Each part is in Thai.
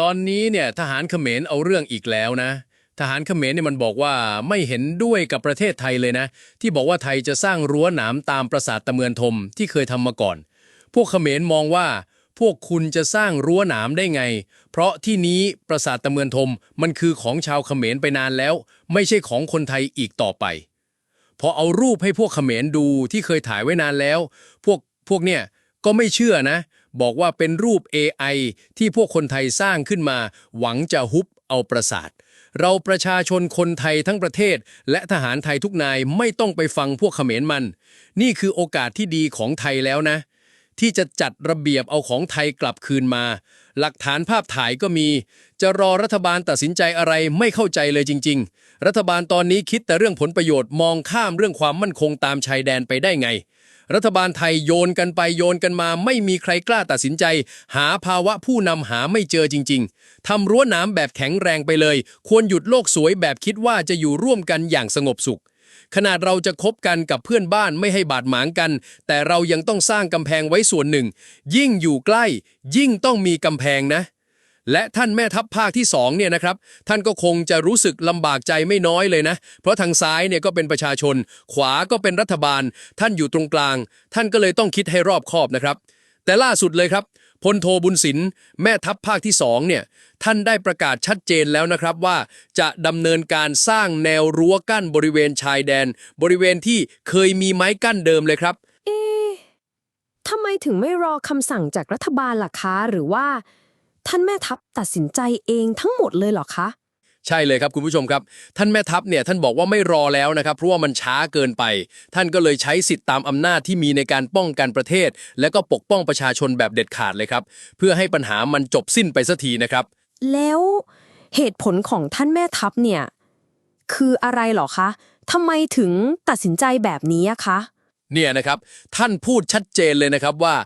ตอนนี้เนี่ยทหารเขมรเอาเรื่องอีกแล้วนะ ทหารเขมรเนี่ยมันบอกว่าไม่เห็นด้วยกับประเทศไทยเลยนะ ที่บอกว่าไทยจะสร้างรั้วหนามตามปราสาทตะเมือนทมที่เคยทำมาก่อน พวกเขมรมองว่าพวกคุณจะสร้างรั้วหนามได้ไง เพราะที่นี้ปราสาทตะเมือนทมมันคือของชาวเขมรไปนานแล้ว ไม่ใช่ของคนไทยอีกต่อไป พอเอารูปให้พวกเขมรดูที่เคยถ่ายไว้นานแล้ว พวกพวกเนี่ยก็ไม่เชื่อนะ บอกว่าเป็นรูป AI ที่พวกคนไทยสร้างขึ้นมา หวังจะฮุบเอาประสาท เราประชาชนคนไทยทั้งประเทศ และทหารไทยทุกนายไม่ต้องไปฟังพวกเขมรมัน นี่คือโอกาสที่ดีของไทยแล้วนะ ที่จะจัดระเบียบเอาของไทยกลับคืนมา หลักฐานภาพถ่ายก็มี จะรอรัฐบาลตัดสินใจอะไรไม่เข้าใจเลยจริง ๆ รัฐบาลตอนนี้คิดแต่เรื่องผลประโยชน์มองข้ามเรื่องความมั่นคงตามชายแดนไปได้ไง รัฐบาลไทยโยนกันไปโยนกันมาไม่มีใครกล้าตัดสินใจ หาภาวะผู้นำหาไม่เจอจริง ๆทำรั้วหน้ำแบบแข็งแรงไปเลย ควรหยุดโลกสวยแบบคิดว่าจะอยู่ร่วมกันอย่างสงบสุข ขนาดเราจะคบกันกับเพื่อนบ้านไม่ให้บาดหมางกัน แต่เรายังต้องสร้างกำแพงไว้ส่วนหนึ่ง ยิ่งอยู่ใกล้ ยิ่งต้องมีกำแพงนะ และท่านแม่ทัพภาคที่สองเนี่ยนะครับท่านก็คงจะรู้สึกลำบากใจไม่น้อยเลยนะ เพราะทางซ้ายเนี่ยก็เป็นประชาชน ขวาก็เป็นรัฐบาล ท่านอยู่ตรงกลาง ท่านก็เลยต้องคิดให้รอบคอบนะครับ แต่ล่าสุดเลยครับพลโทบุญสินแม่ทัพภาคที่สองเนี่ยท่านได้ประกาศชัดเจนแล้วนะครับว่าจะดำเนินการสร้างแนวรั้วกั้นบริเวณชายแดน บริเวณที่เคยมีไม้กั้นเดิมเลยครับ เอ๊ะทำไมถึงไม่รอคำสั่งจากรัฐบาลล่ะคะหรือว่า ท่านแม่ทัพตัดสินใจเองทั้งหมดเลยเหรอคะ ใช่เลยครับคุณผู้ชมครับ ท่านแม่ทัพเนี่ยท่านบอกว่าไม่รอแล้วนะครับเพราะว่ามันช้าเกินไป ท่านก็เลยใช้สิทธิ์ตามอำนาจที่มีในการป้องกันประเทศ และก็ปกป้องประชาชนแบบเด็ดขาดเลยครับ เพื่อให้ปัญหามันจบสิ้นไปสักทีนะครับ แล้วเหตุผลของท่านแม่ทัพเนี่ยคืออะไรเหรอคะทำไมถึงตัดสินใจแบบนี้อะคะ เนี่ยนะครับท่านพูดชัดเจนเลยนะครับว่า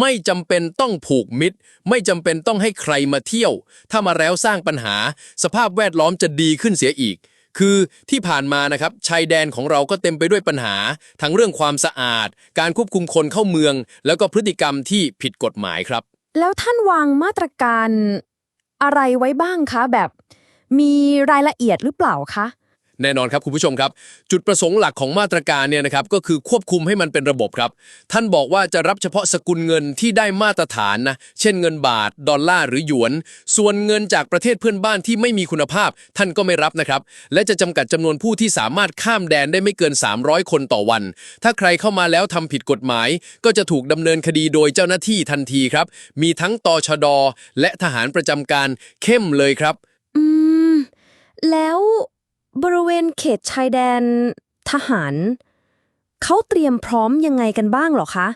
ไม่จำเป็นต้องผูกมิตร ไม่จำเป็นต้องให้ใครมาเที่ยว ถ้ามาแล้วสร้างปัญหา สภาพแวดล้อมจะดีขึ้นเสียอีก คือที่ผ่านมานะครับชายแดนของเราก็เต็มไปด้วยปัญหา ทั้งเรื่องความสะอาด การควบคุมคนเข้าเมือง แล้วก็พฤติกรรมที่ผิดกฎหมายครับ แล้วท่านวางมาตรการอะไรไว้บ้างคะแบบ มีรายละเอียดหรือเปล่าคะ แน่นอนครับคุณผู้ชมครับ จุดประสงค์หลักของมาตรการเนี่ยนะครับก็คือควบคุมให้มันเป็นระบบครับ ท่านบอกว่าจะรับเฉพาะสกุลเงินที่ได้มาตรฐานนะเช่นเงินบาท ดอลลาร์หรือหยวน ส่วนเงินจากประเทศเพื่อนบ้านที่ไม่มีคุณภาพ ท่านก็ไม่รับนะครับ และจะจำกัดจำนวนผู้ที่สามารถข้ามแดนได้ไม่เกิน 300 คนต่อวัน ถ้าใครเข้ามาแล้วทำผิดกฎหมาย ก็จะถูกดำเนินคดีโดยเจ้าหน้าที่ทันทีครับ มีทั้งตชดและทหารประจำการเข้มเลยครับ อืม แล้ว บริเวณเขตชายแดน ทหาร เขาเตรียมพร้อมยังไงกันบ้างเหรอคะ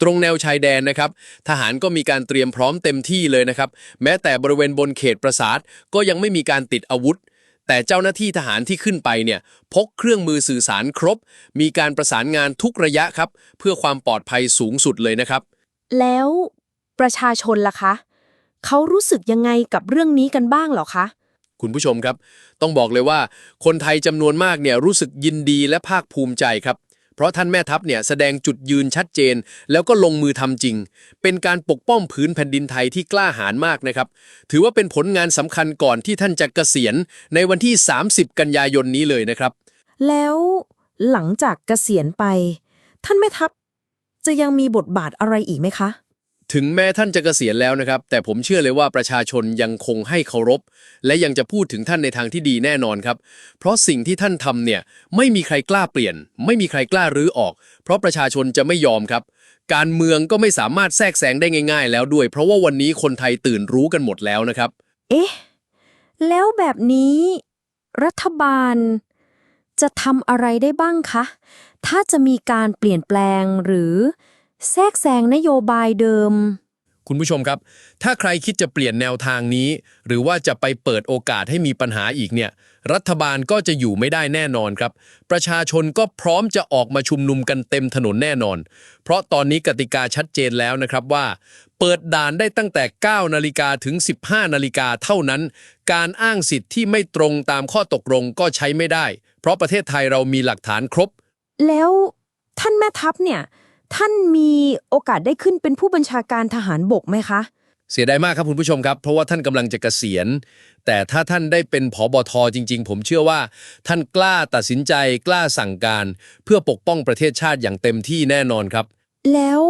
ตรงแนวชายแดนนะครับ ทหารก็มีการเตรียมพร้อมเต็มที่เลยนะครับ แม้แต่บริเวณบนเขตปราสาทก็ยังไม่มีการติดอาวุธ แต่เจ้าหน้าที่ทหารที่ขึ้นไปเนี่ยพกเครื่องมือสื่อสารครบ มีการประสานงานทุกระยะครับ เพื่อความปลอดภัยสูงสุดเลยนะครับ แล้วประชาชนล่ะคะ เขารู้สึกยังไงกับเรื่องนี้กันบ้างเหรอคะ คุณผู้ชมครับ ต้องบอกเลยว่าคนไทยจำนวนมากเนี่ยรู้สึกยินดีและภาคภูมิใจครับ เพราะท่านแม่ทัพเนี่ยแสดงจุดยืนชัดเจน แล้วก็ลงมือทำจริง เป็นการปกป้องผืนแผ่นดินไทยที่กล้าหาญมากนะครับ ถือว่าเป็นผลงานสำคัญก่อนที่ท่านจะเกษียณ ในวันที่ 30 กันยายนนี้เลยนะครับ แล้วหลังจากเกษียณไป ท่านแม่ทัพจะยังมีบทบาทอะไรอีกไหมคะ ถึงแม้ท่านจะเกษียณแล้วนะครับ แต่ผมเชื่อเลยว่าประชาชนยังคงให้เคารพ และยังจะพูดถึงท่านในทางที่ดีแน่นอนครับ เพราะสิ่งที่ท่านทำเนี่ยไม่มีใครกล้าเปลี่ยน ไม่มีใครกล้ารื้อออก เพราะประชาชนจะไม่ยอมครับ การเมืองก็ไม่สามารถแทรกแซงได้ง่าย ๆ แล้วด้วย เพราะว่าวันนี้คนไทยตื่นรู้กันหมดแล้วนะครับ เอ๊ะ แล้วแบบนี้ รัฐบาล จะทำอะไรได้บ้างคะ ถ้าจะมีการเปลี่ยนแปลงหรือ แทรกแซงนโยบายเดิม คุณผู้ชมครับ ถ้าใครคิดจะเปลี่ยนแนวทางนี้ หรือว่าจะไปเปิดโอกาสให้มีปัญหาอีกเนี่ย รัฐบาลก็จะอยู่ไม่ได้แน่นอนครับ ประชาชนก็พร้อมจะออกมาชุมนุมกันเต็มถนนแน่นอน เพราะตอนนี้กติกาชัดเจนแล้วนะครับว่า เปิดด่านได้ตั้งแต่ 9 นาฬิกาถึง 15 นาฬิกาเท่านั้น การอ้างสิทธิ์ที่ไม่ตรงตามข้อตกลงก็ใช้ไม่ได้ เพราะประเทศไทยเรามีหลักฐานครบ แล้วท่านแม่ทัพเนี่ย ท่านมีโอกาสได้ขึ้นเป็นผู้บัญชาการทหารบกไหมคะ เสียดายมากครับคุณผู้ชมครับ เพราะว่าท่านกำลังจะเกษียณ แต่ถ้าท่านได้เป็นผอบอทจริง ๆ ผมเชื่อว่า ท่านกล้าตัดสินใจกล้าสั่งการ เพื่อปกป้องประเทศชาติอย่างเต็มที่แน่นอนครับ แล้ว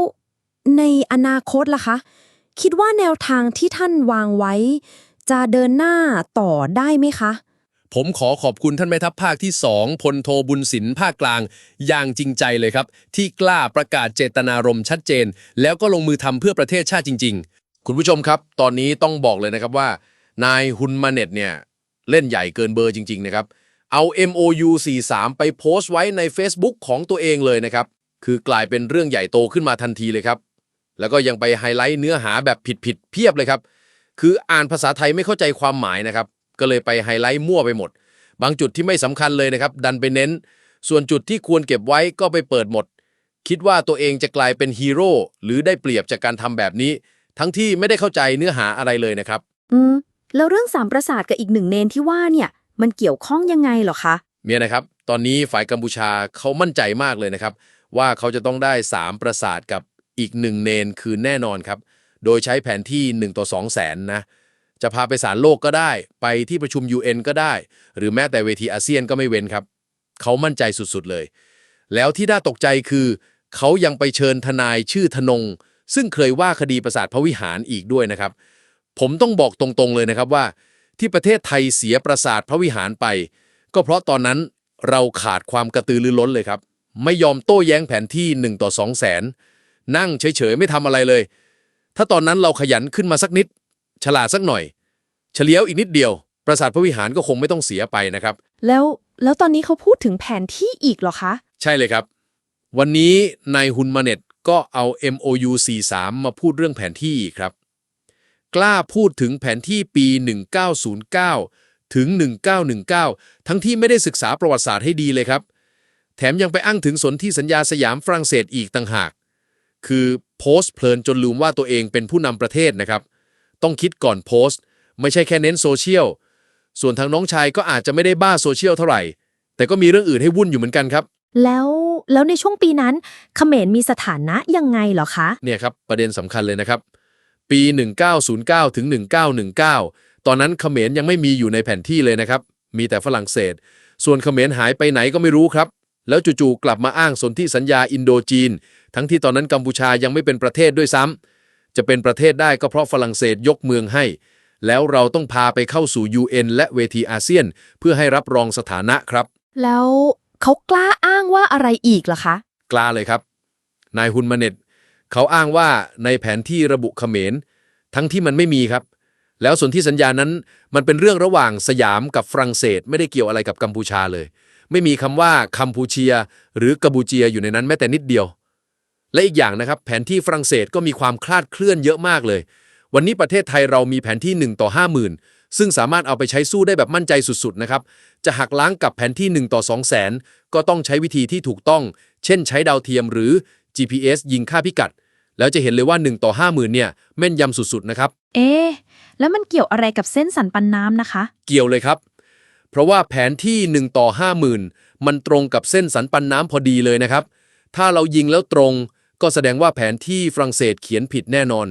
ในอนาคตล่ะคะ คิดว่าแนวทางที่ท่านวางไว้ จะเดินหน้าต่อได้ไหมคะ ผมขอขอบคุณท่านแม่ทัพภาคที่ 2พลโทบุญสินภาคกลาง อย่างจริงใจเลยครับ ที่กล้าประกาศเจตนารมณ์ชัดเจน แล้วก็ลงมือทำเพื่อประเทศชาติจริง ๆ คุณผู้ชมครับ ตอนนี้ต้องบอกเลยนะครับว่า นายฮุนมาเน็ตเนี่ยเล่นใหญ่เกินเบอร์จริง ๆ นะครับ เอา MOU 43 ไปโพสต์ไว้ใน Facebook ของตัวเองเลยนะครับ คือกลายเป็นเรื่องใหญ่โตขึ้นมาทันทีเลยครับ แล้วก็ยังไปไฮไลท์เนื้อหาแบบผิดๆเพียบเลยครับ คืออ่านภาษาไทยไม่เข้าใจความหมายนะครับ ก็เลยไปไฮไลท์มั่วไปหมด บางจุดที่ไม่สำคัญเลยนะครับ ดันไปเน้น ส่วนจุดที่ควรเก็บไว้ก็ไปเปิดหมด คิดว่าตัวเองจะกลายเป็นฮีโร่หรือได้เปรียบจากการทำแบบนี้ ทั้งที่ไม่ได้เข้าใจเนื้อหาอะไรเลยนะครับ อืม แล้วเรื่องสามประสาทกับอีกหนึ่งเนนที่ว่าเนี่ย มันเกี่ยวข้องยังไงเหรอคะเมียนะครับ ตอนนี้ฝ่ายกัมพูชาเขามั่นใจมากเลยนะครับ ว่าเขาจะต้องได้3ประสาทกับอีกหนึ่งเนนคือแน่นอนครับ โดยใช้แผนที่1ต่อ2แสนนะ จะพาไปศาลโลกก็ได้ ไปที่ประชุม UN ก็ได้ หรือแม้แต่เวทีอาเซียนก็ไม่เว้นครับ เขามั่นใจสุดๆเลย แล้วที่น่าตกใจคือ เขายังไปเชิญทนายชื่อธนง ซึ่งเคยว่าคดีประสาทพระวิหารอีกด้วยนะครับ ผมต้องบอกตรงๆเลยนะครับว่า ที่ประเทศไทยเสียประสาทพระวิหารไป ก็เพราะตอนนั้นเราขาดความกระตือรือร้นเลยครับ ไม่ยอมโต้แย้งแผนที่1ต่อ2แสนนั่งเฉยๆไม่ทำอะไรเลย ถ้าตอนนั้นเราขยันขึ้นมาสักนิด ฉลาดสักหน่อย เฉลียวอีกนิดเดียว ประสาทพระวิหารก็คงไม่ต้องเสียไปนะครับ แล้วแล้วตอนนี้เขาพูดถึงแผนที่อีกเหรอคะ ใช่เลยครับ วันนี้นายฮุนมาเน็ตก็เอา MOU 43มาพูดเรื่องแผนที่อีกครับ กล้าพูดถึงแผนที่ปี 1909 ถึง 1919 ทั้งที่ไม่ได้ศึกษาประวัติศาสตร์ให้ดีเลยครับ แถมยังไปอ้างถึงสนธิสัญญาสยามฝรั่งเศสอีกต่างหาก คือโพสต์เพลินจนลืมว่าตัวเองเป็นผู้นำประเทศนะครับ ต้องคิดก่อนโพสต์ ไม่ใช่แค่เน้นโซเชียล ส่วนทางน้องชายก็อาจจะไม่ได้บ้าโซเชียลเท่าไหร่ แต่ก็มีเรื่องอื่นให้วุ่นอยู่เหมือนกันครับ แล้วแล้วในช่วงปีนั้นเขมรมีสถานะยังไงเหรอคะ เนี่ยครับ ประเด็นสำคัญเลยนะครับ ปี 1909 ถึง 1919 ตอนนั้นเขมรยังไม่มีอยู่ในแผนที่เลยนะครับ มีแต่ฝรั่งเศส ส่วนเขมรหายไปไหนก็ไม่รู้ครับ แล้วจู่ๆกลับมาอ้างสนธิสัญญาอินโดจีน ทั้งที่ตอนนั้นกัมพูชายังไม่เป็นประเทศด้วยซ้ำ จะเป็นประเทศได้ก็เพราะฝรั่งเศสยกเมืองให้ แล้วเราต้องพาไปเข้าสู่ UN และเวทีอาเซียน เพื่อให้รับรองสถานะครับ แล้วเขากล้าอ้างว่าอะไรอีกเหรอคะ กล้าเลยครับ นายฮุนมาเน็ตเขาอ้างว่าในแผนที่ระบุเขมร ทั้งที่มันไม่มีครับ แล้วส่วนที่สัญญานั้นมันเป็นเรื่องระหว่างสยามกับฝรั่งเศส ไม่ได้เกี่ยวอะไรกับกัมพูชาเลย ไม่มีคำว่าคัมพูเชีย หรือกับูเจียอยู่ในนั้นแม้แต่นิดเดียว และอีกอย่างนะครับ แผนที่ฝรั่งเศสก็มีความคลาดเคลื่อนเยอะมากเลย วันนี้ประเทศไทยเรามีแผนที่ 1 ต่อ 50,000 ซึ่งสามารถเอาไปใช้สู้ได้แบบมั่นใจสุดๆนะครับ จะหักล้างกับแผนที่ 1 ต่อ 2 0 0แสนก็ต้องใช้วิธีที่ถูกต้อง เช่น ใช้ดาวเทียมหรือ GPS ยิงค่าพิกัด แล้วจะเห็นเลยว่า 1 ต่อ 50,000 เนี่ยแม่นยำสุดๆนะครับ เอ๊ะแล้วมันเกี่ยวอะไรกับเส้นสันปันน้ำนะคะ เกี่ยวเลยครับ เพราะว่าแผนที่ 1 ต่อ 50,000 มันตรงกับเส้นสันปันน้ำพอดีเลยนะครับ ถ้าเรายิงแล้วตรง ก็แสดงว่าแผนที่ฝรั่งเศสเขียนผิดแน่นอน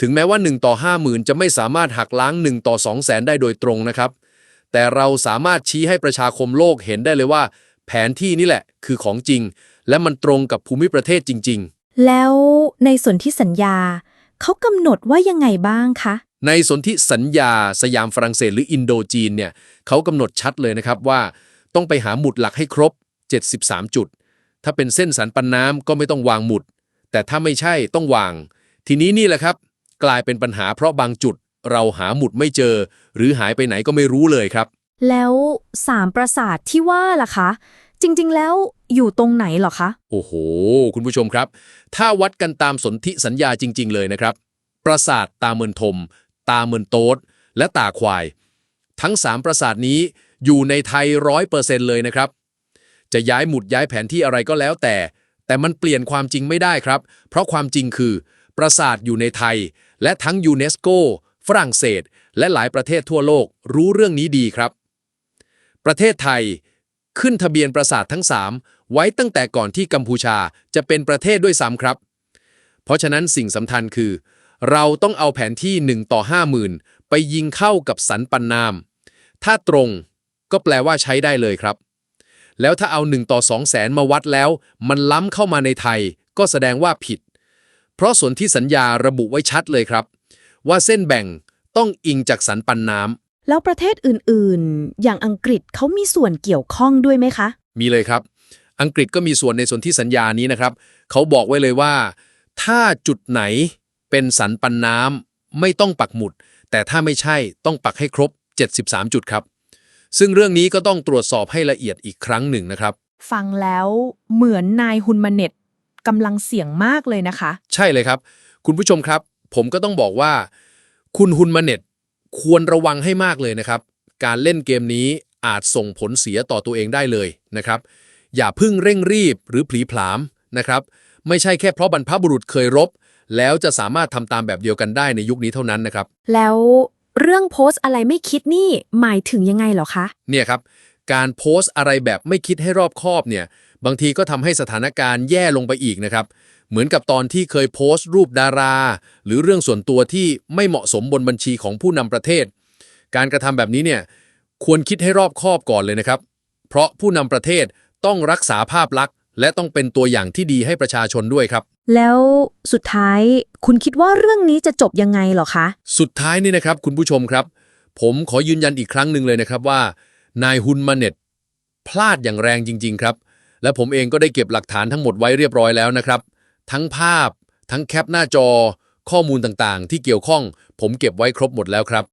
ถึงแม้ว่า 1 ต่อ 50,000 จะไม่สามารถหักล้าง 1 ต่อ 2 0 0แสนได้โดยตรงนะครับ แต่เราสามารถชี้ให้ประชาคมโลกเห็นได้เลยว่า แผนที่นี่แหละคือของจริง และมันตรงกับภูมิประเทศจริง ๆ แล้วในส่วนที่สัญญา เขากำหนดว่ายังไงบ้างคะในสนธิสัญญาสยามฝรั่งเศสหรืออินโดจีนเนี่ยเขากำหนดชัดเลยนะครับว่า ต้องไปหาหมุดหลักให้ครบ 73 จุด ถ้าเป็นเส้นสันปันน้ำก็ไม่ต้องวางหมุด แต่ถ้าไม่ใช่ต้องวาง ทีนี้นี่แหละครับ กลายเป็นปัญหาเพราะบางจุดเราหาหมุดไม่เจอ หรือหายไปไหนก็ไม่รู้เลยครับ แล้วสามปราสาทที่ว่าล่ะคะ จริงๆแล้วอยู่ตรงไหนเหรอคะ โอ้โห คุณผู้ชมครับ ถ้าวัดกันตามสนธิสัญญาจริง ๆ เลยนะครับ ปราสาทตาเมินทม ตาเมินโต๊ดและตาควาย ทั้ง3ปราสาทนี้อยู่ในไทยร้อยเปอร์เซ็นต์เลยนะครับ จะย้ายหมุดย้ายแผนที่อะไรก็แล้วแต่ แต่มันเปลี่ยนความจริงไม่ได้ครับ เพราะความจริงคือ ปราสาทอยู่ในไทย และทั้งยูเนสโกฝรั่งเศส และหลายประเทศทั่วโลกรู้เรื่องนี้ดีครับ ประเทศไทย ขึ้นทะเบียนปราสาททั้ง 3 ไว้ตั้งแต่ก่อนที่กัมพูชาจะเป็นประเทศด้วยซ้ำครับ เพราะฉะนั้นสิ่งสำคัญคือ เราต้องเอาแผนที่ 1 ต่อ 50,000 ไปยิงเข้ากับสันปันนาม ถ้าตรงก็แปลว่าใช้ได้เลยครับ แล้วถ้าเอา1ต่อ2แสนมาวัดแล้ว มันล้ำเข้ามาในไทย ก็แสดงว่าผิด เพราะส่วนที่สัญญาระบุไว้ชัดเลยครับ ว่าเส้นแบ่งต้องอิงจากสันปันน้ำแล้วประเทศอื่นๆ อย่างอังกฤษเขามีส่วนเกี่ยวข้องด้วยไหมคะ มีเลยครับ อังกฤษก็มีส่วนในส่วนที่สัญญานี้นะครับ เขาบอกไว้เลยว่า ถ้าจุดไหนเป็นสันปันน้ำไม่ต้องปักหมุด แต่ถ้าไม่ใช่ต้องปักให้ครบ 73 จุดครับ ซึ่งเรื่องนี้ก็ต้องตรวจสอบให้ละเอียดอีกครั้งหนึ่งนะครับ ฟังแล้วเหมือนนายฮุนมาเน็ตกำลังเสี่ยงมากเลยนะคะ ใช่เลยครับ คุณผู้ชมครับ ผมก็ต้องบอกว่า คุณฮุนมาเน็ตควรระวังให้มากเลยนะครับ การเล่นเกมนี้อาจส่งผลเสียต่อตัวเองได้เลยนะครับ อย่าเพึ่งเร่งรีบหรือผลีผลามนะครับ ไม่ใช่แค่เพราะบรรพบุรุษเคยรบ แล้วจะสามารถทำตามแบบเดียวกันได้ในยุคนี้เท่านั้นนะครับ แล้ว เรื่องโพสต์อะไรไม่คิดนี่หมายถึงยังไงเหรอคะ เนี่ยครับ การโพสต์อะไรแบบไม่คิดให้รอบคอบเนี่ย บางทีก็ทำให้สถานการณ์แย่ลงไปอีกนะครับ เหมือนกับตอนที่เคยโพสต์รูปดารา หรือเรื่องส่วนตัวที่ไม่เหมาะสมบนบัญชีของผู้นำประเทศ การกระทำแบบนี้เนี่ยควรคิดให้รอบคอบก่อนเลยนะครับ เพราะผู้นำประเทศต้องรักษาภาพลักษณ์ และต้องเป็นตัวอย่างที่ดีให้ประชาชนด้วยครับ แล้วสุดท้ายคุณคิดว่าเรื่องนี้จะจบยังไงเหรอคะ สุดท้ายนี่นะครับ คุณผู้ชมครับ ผมขอยืนยันอีกครั้งหนึ่งเลยนะครับว่า นายฮุนมาเน็ตพลาดอย่างแรงจริง ๆ ครับ และผมเองก็ได้เก็บหลักฐานทั้งหมดไว้เรียบร้อยแล้วนะครับ ทั้งภาพ ทั้งแคปหน้าจอ ข้อมูลต่างๆ ที่เกี่ยวข้อง ผมเก็บไว้ครบหมดแล้วครับ